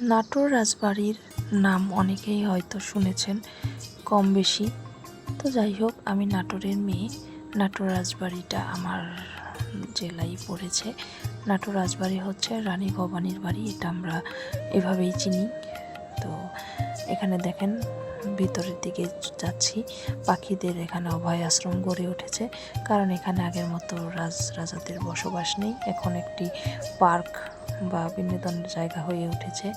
নাটোর রাজবাড়ির নাম অনেকেই হয়তো শুনেছেন, কম বেশি। তো যাই হোক, আমি নাটোরের মেয়ে। নাটোর রাজবাড়িটা আমার জেলায় পড়েছে। নাটোর রাজবাড়ি হচ্ছে রানী ভবানীর বাড়ি, এটা আমরা এভাবেই চিনি। তো এখানে দেখেন, ভিতরের দিকে যাচ্ছি। পাখিদের এখানে অভয় আশ্রম গড়ে উঠেছে। কারণ এখানে আগের মতো রাজ রাজাদের বসবাস নেই। এখন একটি পার্ক বা বিনোদনের জায়গা হয়ে উঠেছে।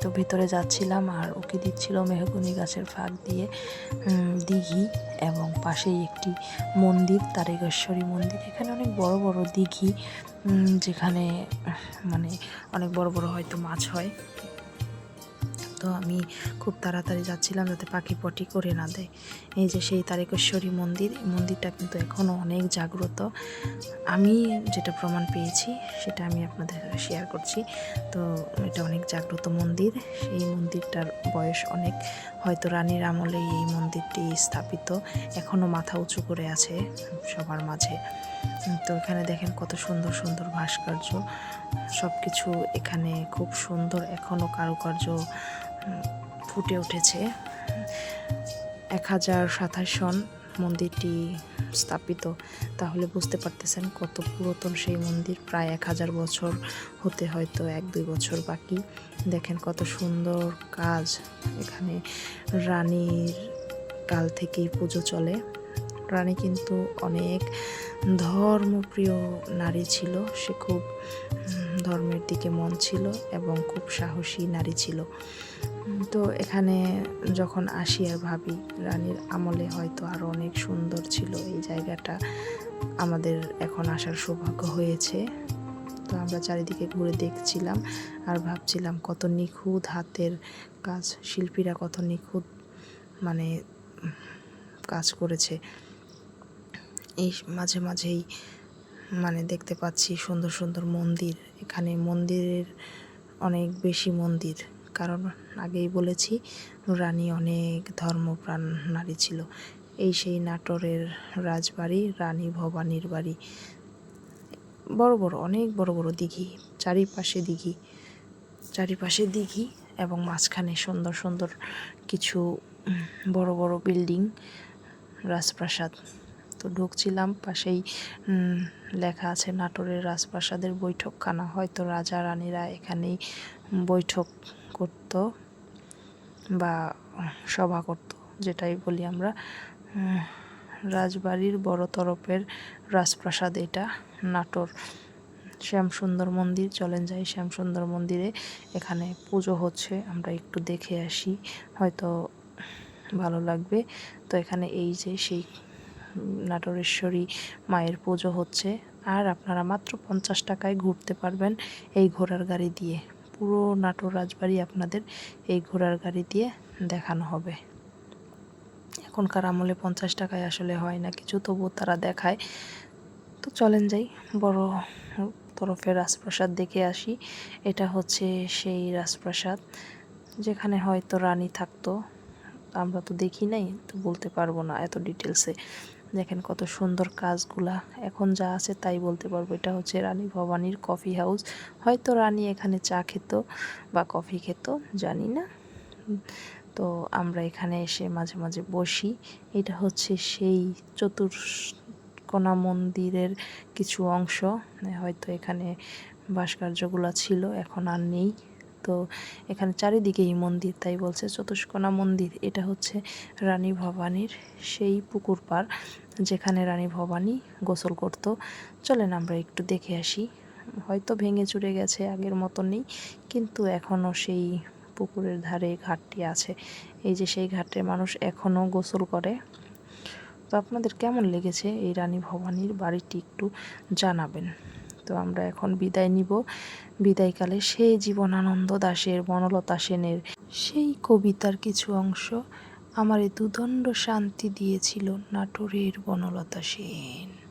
তো ভিতরে যাচ্ছিলাম আর ওকে দিচ্ছিল মেহগুনি গাছের ফাঁক দিয়ে দিঘি এবং পাশেই একটি মন্দির তারেগেশ্বরী মন্দির। এখানে অনেক বড় বড় দিঘি যেখানে মানে অনেক বড় বড় হয়তো মাছ হয়। তো আমি খুব তাড়াতাড়ি যাচ্ছিলাম যাতে পাখি পটি করে না দেয়। এই যে সেই তারেকেশ্বরী মন্দির, এই মন্দিরটা কিন্তু এখনও অনেক জাগ্রত। আমি যেটা প্রমাণ পেয়েছি, সেটা আমি আপনাদের শেয়ার করছি। তো এটা অনেক জাগ্রত মন্দির। সেই মন্দিরটার বয়স অনেক। হয়তো রানীর আমলে এই মন্দিরটি স্থাপিত। এখনও মাথা উঁচু করে আছে সবার মাঝে। তো এখানে দেখেন কত সুন্দর সুন্দর ভাস্কর্য। সব কিছু এখানে খুব সুন্দর। এখনও কারুকার্য ফুটে উঠেছে। এক হাজার সাতাশ সন মন্দিরটি স্থাপিত। তাহলে বুঝতে পারতেছেন কত পুরাতন সেই মন্দির। প্রায় এক হাজার বছর হতে হয়তো এক, দুই বছর বাকি। দেখেন কত সুন্দর কাজ। এখানে রানীর কাল থেকেই পুজো চলে। রানী কিন্তু অনেক ধর্মপ্রিয় নারী ছিল। সে খুব ধর্মের দিকে মন ছিল এবং খুব সাহসী নারী ছিল। তো এখানে যখন আসি আর ভাবি, রানীর আমলে হয়তো আরও অনেক সুন্দর ছিল। এই জায়গাটা আমাদের এখন আসার সৌভাগ্য হয়েছে। তো আমরা চারিদিকে ঘুরে দেখছিলাম আর ভাবছিলাম কত নিখুঁত হাতের কাজ, শিল্পীরা কত নিখুঁত মানে কাজ করেছে। এই মাঝে মাঝেই মানে দেখতে পাচ্ছি সুন্দর সুন্দর মন্দির। এখানে মন্দিরের অনেক বেশি মন্দির। কারণ আগেই বলেছি, রানী অনেক ধর্মপ্রাণ নারী ছিল। এই সেই নাটোরের রাজবাড়ি, রানী ভবানীর বাড়ি। বড় বড়, অনেক বড় বড় দিঘি, চারিপাশে দিঘি। চারিপাশে দিঘি এবং মাঝখানে সুন্দর সুন্দর কিছু বড় বড় বিল্ডিং, রাজপ্রাসাদ। তো ঢুকছিলাম, পাশেই লেখা আছে নাটোরের রাজপ্রাসাদের বৈঠকখানা। হয়তো রাজা রানীরা এখানেই বৈঠক করত বা সভা করত, যেটাই বলি আমরা। রাজবাড়ির বড় তরফের রাজপ্রাসাদ এটা, নাটোর। শ্যামসুন্দর মন্দির, চলেন যাই শ্যামসুন্দর মন্দিরে। এখানে পুজো হচ্ছে, আমরা একটু দেখে আসি, হয়তো ভালো লাগবে। তো এখানে এই যে সেই নাটোরেশ্বরী মায়ের পুজো হচ্ছে। আর আপনারা মাত্র পঞ্চাশ টাকায় ঘুরতে পারবেন এই ঘোড়ার গাড়ি দিয়ে। পুরো নাটোর রাজবাড়ি আপনাদের এই ঘোড়ার গাড়ি দিয়ে দেখানো হবে। এখনকার আমলে পঞ্চাশ টাকায় আসলে হয় না, কিছু তবুও তারা দেখায়। তো চলেন যাই, বড় তরফের রাজপ্রাসাদ দেখে আসি। এটা হচ্ছে সেই রাজপ্রাসাদ, যেখানে হয়তো রানী থাকতো। আমরা তো দেখি নাই, তো বলতে পারব না এত ডিটেলসে দেখেন কত সুন্দর কাজগুলা। এখন যা আছে তাই বলতে পারব। এটা হচ্ছে রানী ভবানীর কফি হাউস হয়তো রানী এখানে চা খেত বা কফি খেত, জানি না। তো আমরা এখানে এসে মাঝে মাঝে বসি। এটা হচ্ছে সেই চতুর্কোণা মন্দিরের কিছু অংশ। হয়তো এখানে ভাস্কর্যগুলো ছিল, এখন আর নেই। তো এখানে চারিদিকেই মন্দির, তাই বলছে চতুষ্কোণা মন্দির। এটা হচ্ছে রানী ভবানীর সেই পুকুর পাড় যেখানে রানী ভবানী গোসল করত। চলেন আমরা একটু দেখে আসি। হয়তো ভেঙে চুরে গেছে আগের মতো নেই কিন্তু এখনও সেই পুকুরের ধারে ঘাটটি আছে। এই যে সেই ঘাটে মানুষ এখনও গোসল করে। তো আপনাদের কেমন লেগেছে এই রানী ভবানীর? বাড়িটি একটু জানাবেন। তো আমরা এখন বিদায় নিব। বিদায়কালে সেই জীবনানন্দ দাসের বনলতা সেনের সেই কবিতার কিছু অংশ আমার দুদণ্ড শান্তি দিয়েছিল নাটোরের বনলতা সেন।